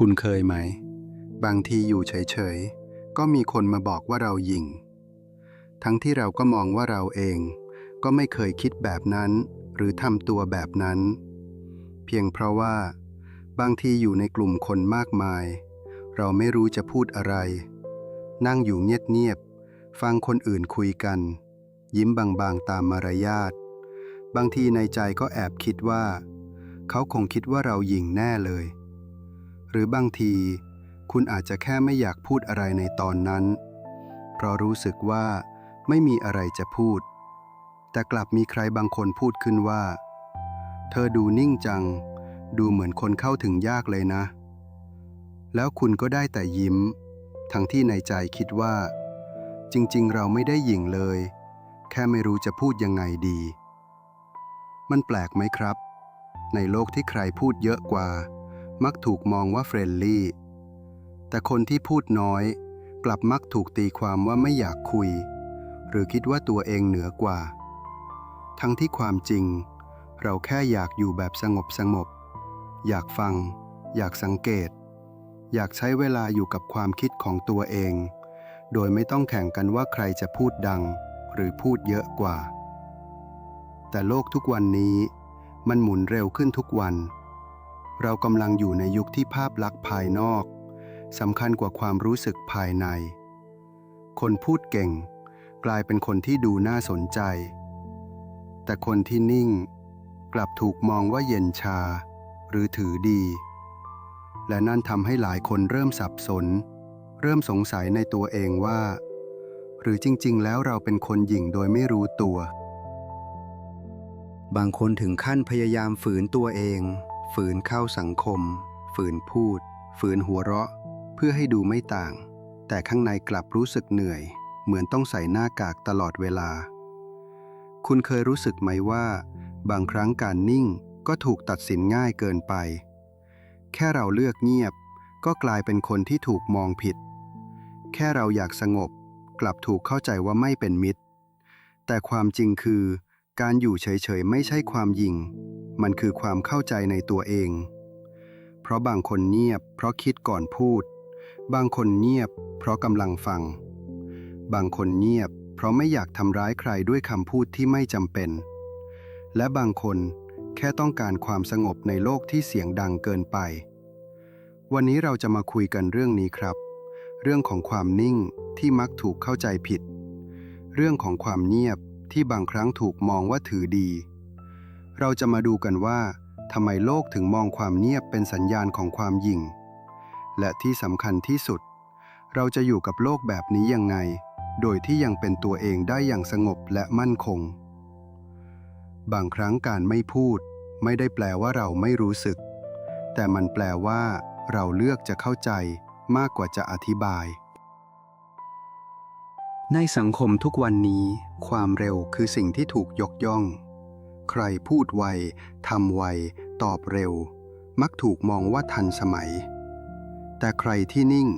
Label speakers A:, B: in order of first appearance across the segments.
A: คุณเคยไหม บางทีอยู่เฉยๆ ก็มีคนมาบอกว่าเราหยิ่ง ทั้งที่เราก็มองว่าเราเอง ก็ไม่เคยคิดแบบนั้น หรือทำตัวแบบนั้น เพียงเพราะว่า บางทีอยู่ในกลุ่มคนมากมาย เราไม่รู้จะพูดอะไร นั่งอยู่เงียบๆ ฟังคนอื่นคุยกัน ยิ้มบางๆ ตามมารยาท บางทีในใจก็แอบคิดว่า เขาคงคิดว่าเราหยิ่งแน่เลย รือบางที คุณอาจจะแค่ไม่อยากพูดอะไรในตอนนั้น เพราะรู้สึกว่า ไม่มีอะไรจะพูด แต่กลับมีใครบางคนพูดขึ้นว่า เธอดูนิ่งจัง ดูเหมือนคนเข้าถึงยากเลยนะ แล้วคุณก็ได้แต่ยิ้ม ทั้งที่ในใจคิดว่า จริงๆ เราไม่ได้หยิ่งเลย แค่ไม่รู้จะพูดยังไงดี มันแปลกไหมครับ ในโลกที่ใครพูดเยอะกว่า มักถูกมองว่าเฟรนลี่ แต่คนที่พูดน้อย กลับมักถูกตีความว่าไม่อยากคุย หรือคิดว่าตัวเองเหนือกว่า ทั้งที่ความจริง เราแค่อยากอยู่แบบสงบสงบ อยากฟัง อยากสังเกต อยากใช้เวลาอยู่กับความคิดของตัวเอง โดยไม่ต้องแข่งกันว่าใครจะพูดดัง หรือพูดเยอะกว่า แต่โลกทุกวันนี้มันหมุนเร็วขึ้นทุกวัน เรากำลังอยู่ในยุคที่ภาพลักษณ์ภายนอกสำคัญกว่าความรู้สึกภายใน คนพูดเก่ง กลายเป็นคนที่ดูน่าสนใจ แต่คนที่นิ่ง กลับถูกมองว่าเย็นชา หรือถือดี และนั่นทำให้หลายคนเริ่มสับสน เริ่มสงสัยในตัวเองว่า หรือจริง ๆ แล้วเราเป็นคนหยิ่งโดยไม่รู้ตัว บางคนถึงขั้นพยายามฝืนตัวเอง ฝืนเข้าสังคม ฝืนพูด ฝืนหัวเราะ เพื่อให้ดูไม่ต่าง แต่ข้างในกลับรู้สึกเหนื่อย เหมือนต้องใส่หน้ากากตลอดเวลา คุณเคยรู้สึกไหมว่า บางครั้งการนิ่งก็ถูกตัดสินง่ายเกินไป แค่เราเลือกเงียบ ก็กลายเป็นคนที่ถูกมองผิด แค่เราอยากสงบ กลับถูกเข้าใจว่าไม่เป็นมิตร แต่ความจริงคือ การอยู่เฉยๆไม่ใช่ความยิ่งมันคือความเข้าใจในตัวเอง เพราะบางคนเงียบ เพราะคิดก่อนพูด บางคนเงียบ เพราะกำลังฟัง บางคนเงียบ เพราะไม่อยากทำร้ายใครด้วยคำพูดที่ไม่จำเป็น และบางคนแค่ต้องการความสงบในโลกที่เสียงดังเกินไป วันนี้เราจะมาคุยกันเรื่องนี้ครับ เรื่องของความนิ่งที่มักถูกเข้าใจผิด เรื่องของความเงียบ ที่บางครั้งถูกมองว่าถือดี เราจะมาดูกันว่าทำไมโลกถึงมองความเงียบเป็นสัญญาณของความยิ่ง และที่สำคัญที่สุด เราจะอยู่กับโลกแบบนี้ยังไง โดยที่ยังเป็นตัวเองได้อย่างสงบและมั่นคง บางครั้งการไม่พูด ไม่ได้แปลว่าเราไม่รู้สึก แต่มันแปลว่า เราเลือกจะเข้าใจมากกว่าจะอธิบาย ในสังคมทุกวันนี้ ความเร็วคือสิ่งที่ถูกยกย่อง ใครพูดไวทำไว ตอบเร็ว มักถูกมองว่าทันสมัย แต่ใครที่นิ่ง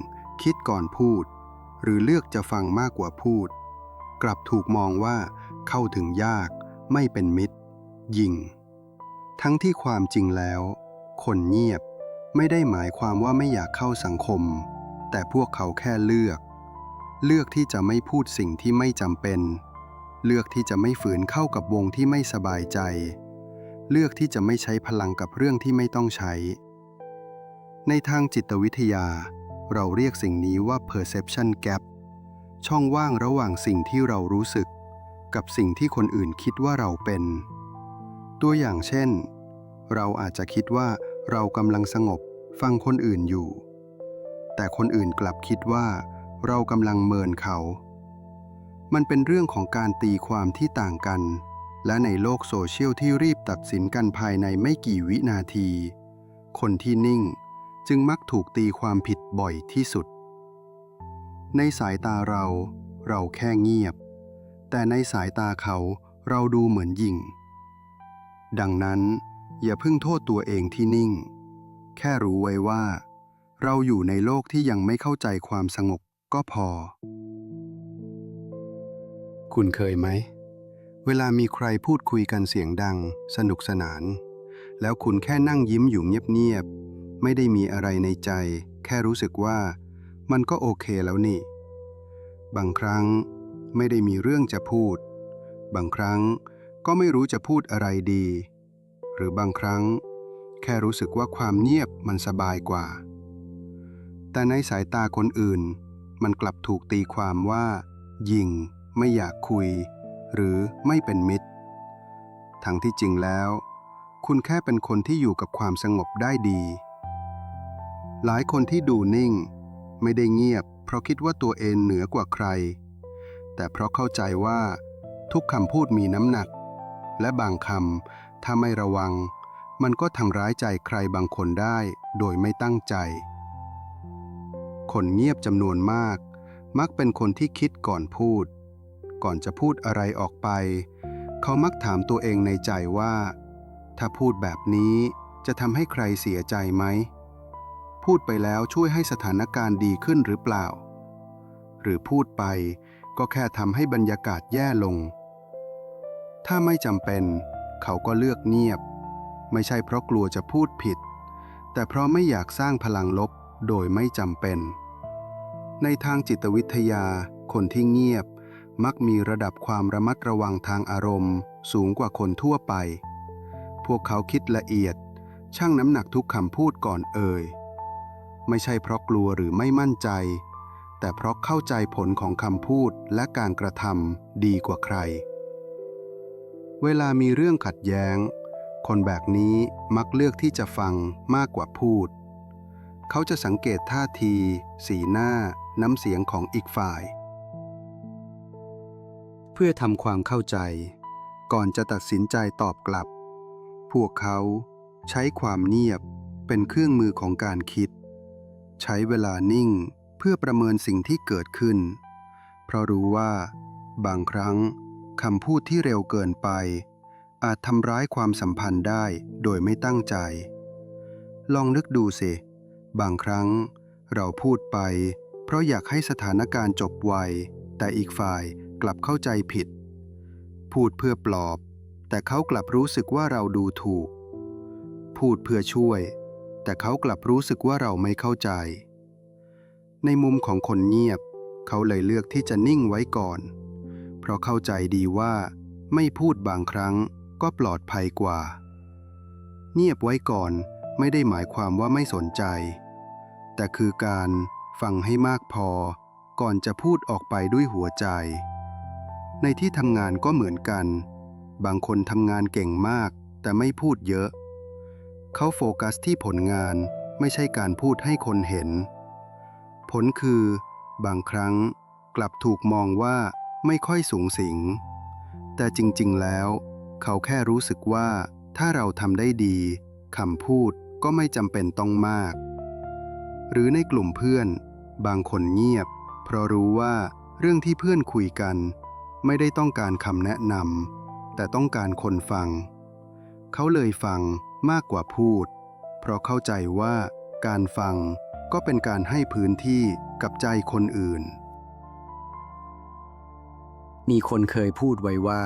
A: คิดก่อนพูด หรือเลือกจะฟังมากกว่าพูด กลับถูกมองว่าเข้าถึงยาก ไม่เป็นมิตร ยิง ทั้งที่ความจริงแล้ว คนเงียบไม่ได้หมายความว่าไม่อยากเข้าสังคม แต่พวกเขาแค่เลือก เลือกที่จะไม่พูดสิ่งที่ไม่จำเป็น เลือกที่จะไม่ฝืนเข้ากับวงที่ไม่สบายใจ เลือกที่จะไม่ใช้พลังกับเรื่องที่ไม่ต้องใช้ ในทางจิตวิทยา เราเรียกสิ่งนี้ว่า perception gap ช่องว่างระหว่างสิ่งที่เรารู้สึก กับสิ่งที่คนอื่นคิดว่าเราเป็น ตัวอย่างเช่น เราอาจจะคิดว่าเรากำลังสงบฟังคนอื่นอยู่ แต่คนอื่นกลับคิดว่า เรากำลังเมินเขา มันเป็นเรื่องของการตีความที่ต่างกัน และในโลกโซเชียลที่รีบตัดสินกันภายในไม่กี่วินาที คนที่นิ่งจึงมักถูกตีความผิดบ่อยที่สุด ในสายตาเรา เราแค่เงียบ แต่ในสายตาเขาเราดูเหมือนยิง ดังนั้น อย่าเพิ่งโทษตัวเองที่นิ่ง แค่รู้ไว้ว่า เราอยู่ในโลกที่ยังไม่เข้าใจความสงบ ก็พอ คุณเคยไหม เวลามีใครพูดคุยกันเสียงดัง สนุกสนาน แล้วคุณแค่นั่งยิ้มอยู่เงียบๆ ไม่ได้มีอะไรในใจ แค่รู้สึกว่า มันก็โอเคแล้วนี่ บางครั้งไม่ได้มีเรื่องจะพูด บางครั้งก็ไม่รู้จะพูดอะไรดี หรือบางครั้ง แค่รู้สึกว่าความเงียบมันสบายกว่า แต่ในสายตาคนอื่น มันกลับถูกตีความว่า ยิง ไม่อยากคุย หรือไม่เป็นมิตร ทั้งที่จริงแล้ว คุณแค่เป็นคนที่อยู่กับความสงบได้ดี หลายคนที่ดูนิ่ง ไม่ได้เงียบ เพราะคิดว่าตัวเองเหนือกว่าใคร แต่เพราะเข้าใจว่า ทุกคำพูดมีน้ำหนัก และบางคำถ้าไม่ระวัง มันก็ทำร้ายใจใครบางคนได้โดยไม่ตั้งใจ คนเงียบจำนวนมาก มักเป็นคนที่คิดก่อนพูด ก่อนจะพูดอะไรออกไป เขามักถามตัวเองในใจว่า ถ้าพูดแบบนี้จะทำให้ใครเสียใจไหม พูดไปแล้วช่วยให้สถานการณ์ดีขึ้นหรือเปล่า หรือพูดไปก็แค่ทำให้บรรยากาศแย่ลง ถ้าไม่จำเป็น เขาก็เลือกเงียบ ไม่ใช่เพราะกลัวจะพูดผิด แต่เพราะไม่อยากสร้างพลังลบ โดยไม่จำเป็น ในทางจิตวิทยา คนที่เงียบ มักมีระดับความระมัดระวังทางอารมณ์ สูงกว่าคนทั่วไป พวกเขาคิดละเอียด ชั่งน้ำหนักทุกคำพูดก่อนเอ่ย ไม่ใช่เพราะกลัวหรือไม่มั่นใจ แต่เพราะเข้าใจผลของคำพูดและการกระทำดีกว่าใคร เวลามีเรื่องขัดแย้ง คนแบบนี้มักเลือกที่จะฟังมากกว่าพูด เขาจะสังเกตท่าที สีหน้า น้ำเสียงของอีกฝ่าย เพื่อทำความเข้าใจ ก่อนจะตัดสินใจตอบกลับ พวกเขาใช้ความเงียบเป็นเครื่องมือของการคิด ใช้เวลานิ่งเพื่อประเมินสิ่งที่เกิดขึ้น เพราะรู้ว่า บางครั้งคำพูดที่เร็วเกินไป อาจทำร้ายความสัมพันธ์ได้โดยไม่ตั้งใจ ลองนึกดูสิ บางครั้งเราพูดไป เพราะอยากให้สถานการณ์จบไว แต่อีกฝ่ายกลับเข้าใจผิด พูดเพื่อปลอบ แต่เขากลับรู้สึกว่าเราดูถูก พูดเพื่อช่วย แต่เขากลับรู้สึกว่าเราไม่เข้าใจ ในมุมของคนเงียบ เขาเลยเลือกที่จะนิ่งไว้ก่อน เพราะเข้าใจดีว่า ไม่พูดบางครั้งก็ปลอดภัยกว่า เงียบไว้ก่อน ไม่ได้หมายความว่าไม่สนใจ แต่คือการฟังให้มากพอ ก่อนจะพูดออกไปด้วยหัวใจ ในที่ทำงานก็เหมือนกัน บางคนทำงานเก่งมาก แต่ไม่พูดเยอะ เขาโฟกัสที่ผลงานไม่ใช่การพูดให้คนเห็น ผลคือ บางครั้งกลับถูกมองว่าไม่ค่อยสูงสิง แต่จริงๆแล้ว เขาแค่รู้สึกว่าถ้าเราทำได้ดีคำพูด ก็ไม่จำเป็นต้องมาก หรือในกลุ่มเพื่อน บางคนเงียบ เพราะรู้ว่าเรื่องที่เพื่อนคุยกัน ไม่ได้ต้องการคำแนะนำแต่ต้องการคนฟัง เขาเลยฟังมากกว่าพูด เพราะเข้าใจว่าการฟังก็เป็นการให้พื้นที่กับใจคนอื่น มีคนเคยพูดไว้ว่า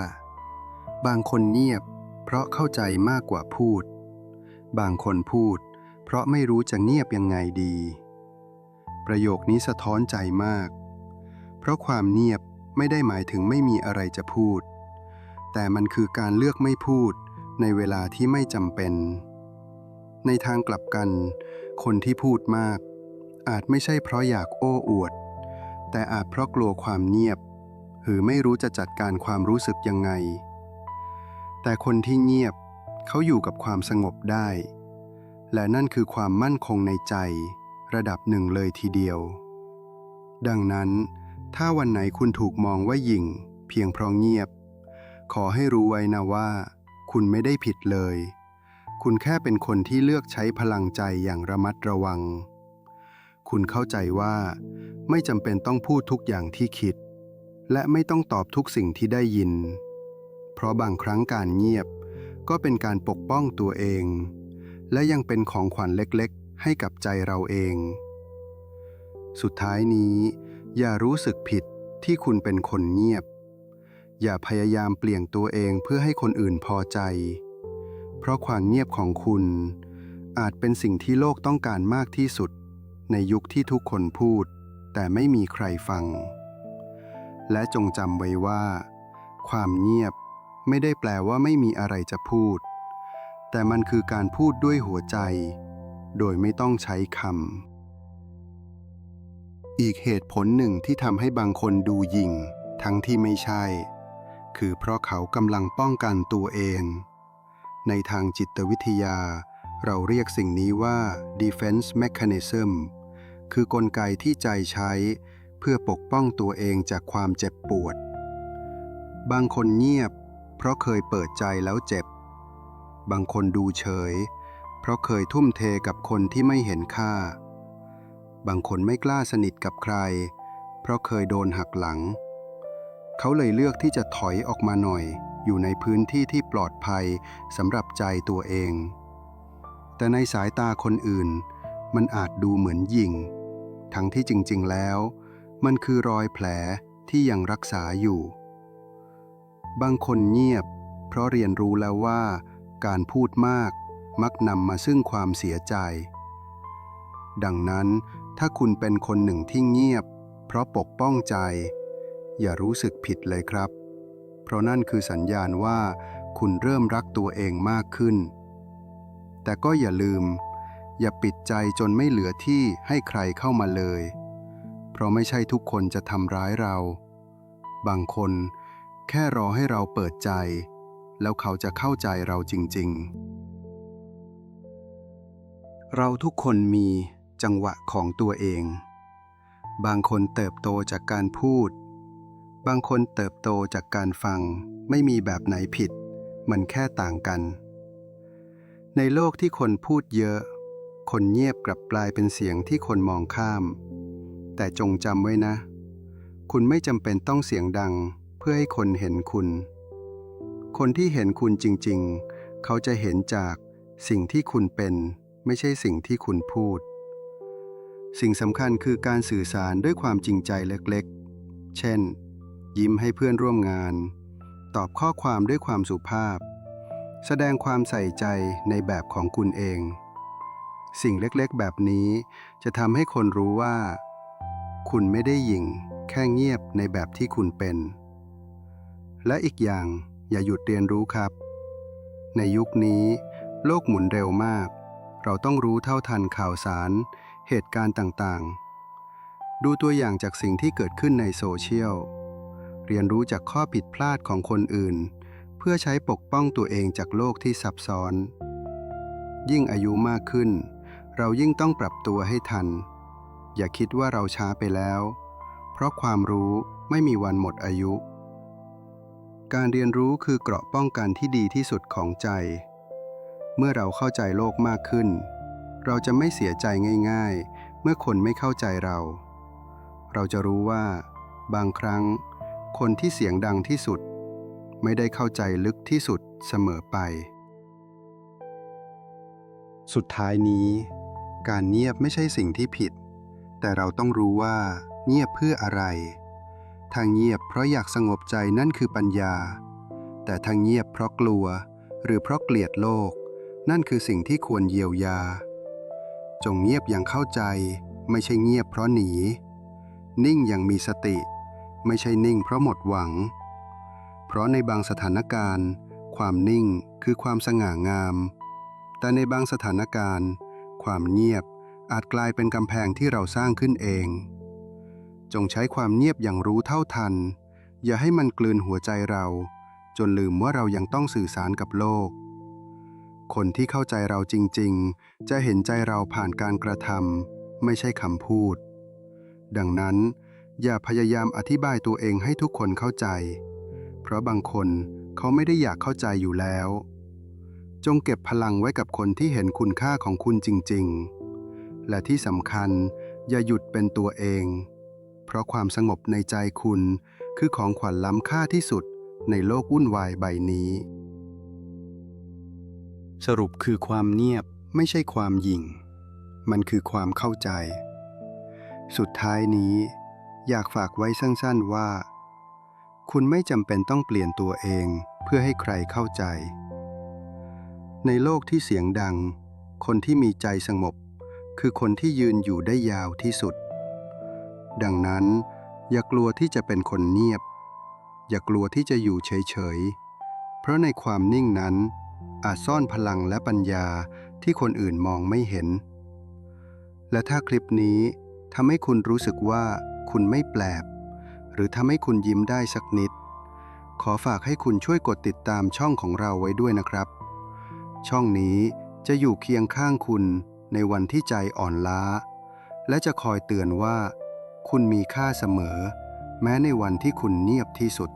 A: บางคนเงียบ เพราะเข้าใจมากกว่าพูด บางคนพูด เพราะไม่รู้จะเงียบยังไงดี ประโยคนี้สะท้อนใจมาก เพราะความเงียบไม่ได้หมายถึงไม่มีอะไรจะพูด แต่มันคือการเลือกไม่พูดในเวลาที่ไม่จำเป็น ในทางกลับกัน คนที่พูดมาก อาจไม่ใช่เพราะอยากโอ้อวด แต่อาจเพราะกลัวความเงียบ หรือไม่รู้จะจัดการความรู้สึกยังไง แต่คนที่เงียบ เขาอยู่กับความสงบได้ และนั่นคือความมั่นคงในใจ ระดับหนึ่งเลยทีเดียว ดังนั้น ถ้าวันไหนคุณถูกมองว่าหยิ่ง เพียงเพราะเงียบ ขอให้รู้ไว้นะว่า คุณไม่ได้ผิดเลย คุณแค่เป็นคนที่เลือกใช้พลังใจอย่างระมัดระวัง คุณเข้าใจว่า ไม่จำเป็นต้องพูดทุกอย่างที่คิด และไม่ต้องตอบทุกสิ่งที่ได้ยิน เพราะบางครั้งการเงียบ ก็เป็นการปกป้องตัวเอง และยังเป็นของขวัญเล็กๆ ให้กับใจเราเอง สุดท้ายนี้ อย่ารู้สึกผิดที่คุณเป็นคนเงียบ อย่าพยายามเปลี่ยนตัวเองเพื่อให้คนอื่นพอใจ เพราะความเงียบของคุณ อาจเป็นสิ่งที่โลกต้องการมากที่สุด ในยุคที่ทุกคนพูด แต่ไม่มีใครฟัง และจงจำไว้ว่า ความเงียบ ไม่ได้แปลว่าไม่มีอะไรจะพูด แต่มันคือการพูดด้วยหัวใจ โดยไม่ต้องใช้คำ อีกเหตุผลหนึ่งที่ทำให้บางคนดูหยิ่ง ทั้งที่ไม่ใช่ คือเพราะเขากำลังป้องกันตัวเอง ในทางจิตวิทยา เราเรียกสิ่งนี้ว่า defense mechanism คือกลไกที่ใจใช้เพื่อปกป้องตัวเองจากความเจ็บปวด บางคนเงียบ เพราะเคยเปิดใจแล้วเจ็บ บางคนดูเฉย เพราะเคยทุ่มเทกับคนที่ไม่เห็นค่า บางคนไม่กล้าสนิทกับใคร เพราะเคยโดนหักหลัง เขาเลยเลือกที่จะถอยออกมาหน่อย อยู่ในพื้นที่ที่ปลอดภัยสำหรับใจตัวเอง แต่ในสายตาคนอื่น มันอาจดูเหมือนยิง ทั้งที่จริงๆแล้ว มันคือรอยแผลที่ยังรักษาอยู่ บางคนเงียบ เพราะเรียนรู้แล้วว่า การพูดมากมักนำมาซึ่งความเสียใจ ดังนั้น ถ้าคุณเป็นคนหนึ่งที่เงียบ เพราะปกป้องใจ อย่ารู้สึกผิดเลยครับ เพราะนั่นคือสัญญาณว่า คุณเริ่มรักตัวเองมากขึ้น แต่ก็อย่าลืม อย่าปิดใจจนไม่เหลือที่ให้ใครเข้ามาเลย เพราะไม่ใช่ทุกคนจะทำร้ายเรา บางคน แค่รอให้เราเปิดใจ แล้วเขาจะเข้าใจเราจริง ๆ เราทุกคนมีจังหวะของตัวเอง บางคนเติบโตจากการพูด บางคนเติบโตจากการฟัง ไม่มีแบบไหนผิด มันแค่ต่างกัน ในโลกที่คนพูดเยอะ คนเงียบกลับกลายเป็นเสียงที่คนมองข้าม แต่จงจำไว้นะ คุณไม่จำเป็นต้องเสียงดัง เพื่อให้คนเห็นคุณ คนที่เห็นคุณจริงๆ เขาจะเห็นจากสิ่งที่คุณเป็น ไม่ใช่สิ่งที่คุณพูด สิ่งสำคัญคือการสื่อสารด้วยความจริงใจเล็กๆ เช่น ยิ้มให้เพื่อนร่วมงาน ตอบข้อความด้วยความสุภาพ แสดงความใส่ใจในแบบของคุณเอง สิ่งเล็กๆ แบบนี้จะทำให้คนรู้ว่า คุณไม่ได้หยิ่งแค่เงียบในแบบที่คุณเป็น และอีกอย่างอย่าหยุดเรียนรู้ครับ ในยุคนี้โลกหมุนเร็วมาก เราต้องรู้เท่าทันข่าวสาร เหตุการณ์ต่างๆ ดูตัวอย่างจากสิ่งที่เกิดขึ้นในโซเชียล เรียนรู้จากข้อผิดพลาดของคนอื่น เพื่อใช้ปกป้องตัวเองจากโลกที่ซับซ้อน ยิ่งอายุมากขึ้น เรายิ่งต้องปรับตัวให้ทัน อย่าคิดว่าเราช้าไปแล้ว เพราะความรู้ไม่มีวันหมดอายุ การเรียนรู้คือเกราะป้องกันที่ดีที่สุดของใจ เมื่อเราเข้าใจโลกมากขึ้น เราจะไม่เสียใจง่ายๆ เมื่อคนไม่เข้าใจเรา เราจะรู้ว่า บางครั้ง คนที่เสียงดังที่สุด ไม่ได้เข้าใจลึกที่สุดเสมอไป สุดท้ายนี้ การเงียบไม่ใช่สิ่งที่ผิด แต่เราต้องรู้ว่า เงียบเพื่ออะไร ถ้าเงียบเพราะอยากสงบใจนั่นคือปัญญา แต่ถ้าเงียบเพราะกลัว หรือเพราะเกลียดโลก นั่นคือสิ่งที่ควรเยียวยา จงเงียบอย่างเข้าใจ ไม่ใช่เงียบเพราะหนี นิ่งอย่างมีสติ ไม่ใช่นิ่งเพราะหมดหวัง เพราะในบางสถานการณ์ ความนิ่งคือความสง่างาม แต่ในบางสถานการณ์ ความเงียบอาจกลายเป็นกำแพงที่เราสร้างขึ้นเอง จงใช้ความเงียบอย่างรู้เท่าทัน อย่าให้มันกลืนหัวใจเรา จนลืมว่าเรายังต้องสื่อสารกับโลก คนที่เข้าใจเราจริง ๆ จะเห็นใจเราผ่านการกระทำไม่ใช่คำพูด ดังนั้น อย่าพยายามอธิบายตัวเองให้ทุกคนเข้าใจ เพราะบางคนเขาไม่ได้อยากเข้าใจอยู่แล้ว จงเก็บพลังไว้กับคนที่เห็นคุณค่าของคุณจริง ๆ และที่สำคัญ อย่าหยุดเป็นตัวเอง เพราะความสงบในใจคุณ คือของขวัญล้ำค่าที่สุดในโลกวุ่นวายใบนี้ สรุปคือความเงียบไม่ใช่ความหยิ่ง มันคือความเข้าใจ สุดท้ายนี้ อยากฝากไว้สั้นๆว่า คุณไม่จำเป็นต้องเปลี่ยนตัวเองเพื่อให้ใครเข้าใจ ในโลกที่เสียงดัง คนที่มีใจสงบ คือคนที่ยืนอยู่ได้ยาวที่สุด ดังนั้น อย่ากลัวที่จะเป็นคนเงียบ อย่ากลัวที่จะอยู่เฉยๆ เพราะในความนิ่งนั้น อาจซ่อนพลังและปัญญาที่คนอื่นมองไม่เห็น และถ้าคลิปนี้ทำให้คุณรู้สึกว่าคุณไม่แปลกหรือทำให้คุณยิ้มได้สักนิด ขอฝากให้คุณช่วยกดติดตามช่องของเราไว้ด้วยนะครับ ช่องนี้จะอยู่เคียงข้างคุณในวันที่ใจอ่อนล้า และจะคอยเตือนว่า คุณมีค่าเสมอ แม้ในวันที่คุณเงียบที่สุด